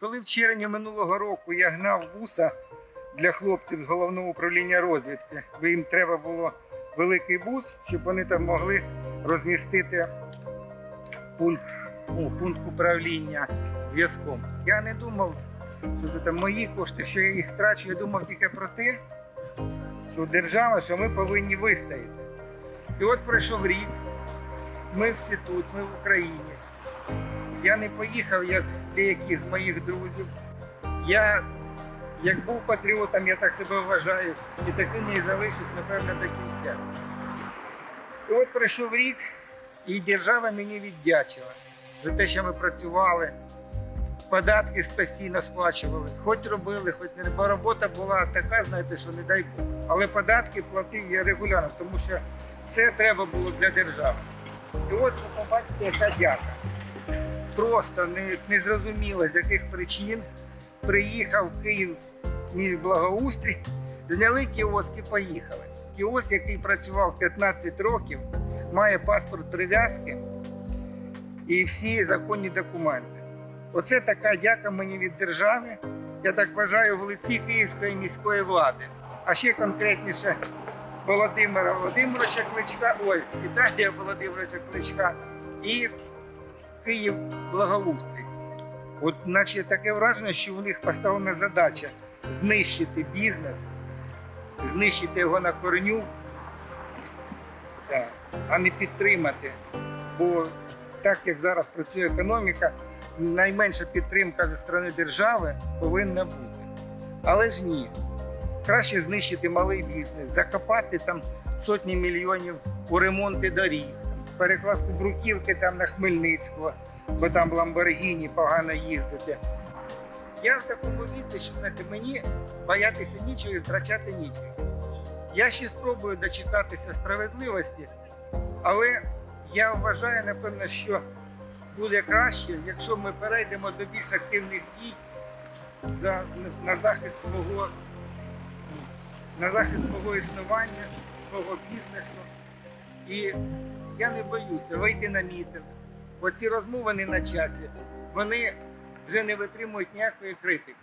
Коли в червні минулого року я гнав буса для хлопців з головного управління розвідки, бо їм треба було великий бус, щоб вони там могли розмістити пункт, ну, пункт управління зв'язком. Я не думав, що це там мої кошти, що я їх трачу. Я думав тільки про те, що держава, що ми повинні вистояти. І от пройшов рік, ми всі тут, ми в Україні. Я не поїхав, як деякі з моїх друзів. Я, як був патріотом, я так себе вважаю, і таким і залишусь, напевно, до кінця. І от пройшов рік, і держава мені віддячила за те, що ми працювали, податки постійно сплачували, хоч робили, хоч не бо робота була така, знаєте, що не дай Бог. Але податки платив я регулярно, тому що це треба було для держави. І от ви побачите, яка дяка. Просто не, не зрозуміло, з яких причин приїхав Київ мій благоустрій, зняли кіоск і поїхали. Кіоск, який працював 15 років, має паспорт прив'язки і всі законні документи. Оце така дяка мені від держави. Я так вважаю в лиці київської міської влади. А ще конкретніше Володимира Володимировича Кличка, ой, Віталія Володимировича Кличка і Київ благоустрій. От, наче таке враження, що у них поставлена задача знищити бізнес, знищити його на корню, а не підтримати. Бо так як зараз працює економіка, найменша підтримка зі сторони держави повинна бути. Але ж ні. Краще знищити малий бізнес, закопати там сотні мільйонів у ремонти доріг, перекладку бруківки там на Хмельницького, бо там Ламборгіні погано їздити. Я в такому віці, що знаєте, мені боятися нічого і втрачати нічого. Я ще спробую дочекатися справедливості, але я вважаю, напевно, що буде краще, якщо ми перейдемо до більш активних дій за, на захист свого на захист свого існування, свого бізнесу. І я не боюся вийти на мітинг. Оці розмови не на часі, вони вже не витримують ніякої критики.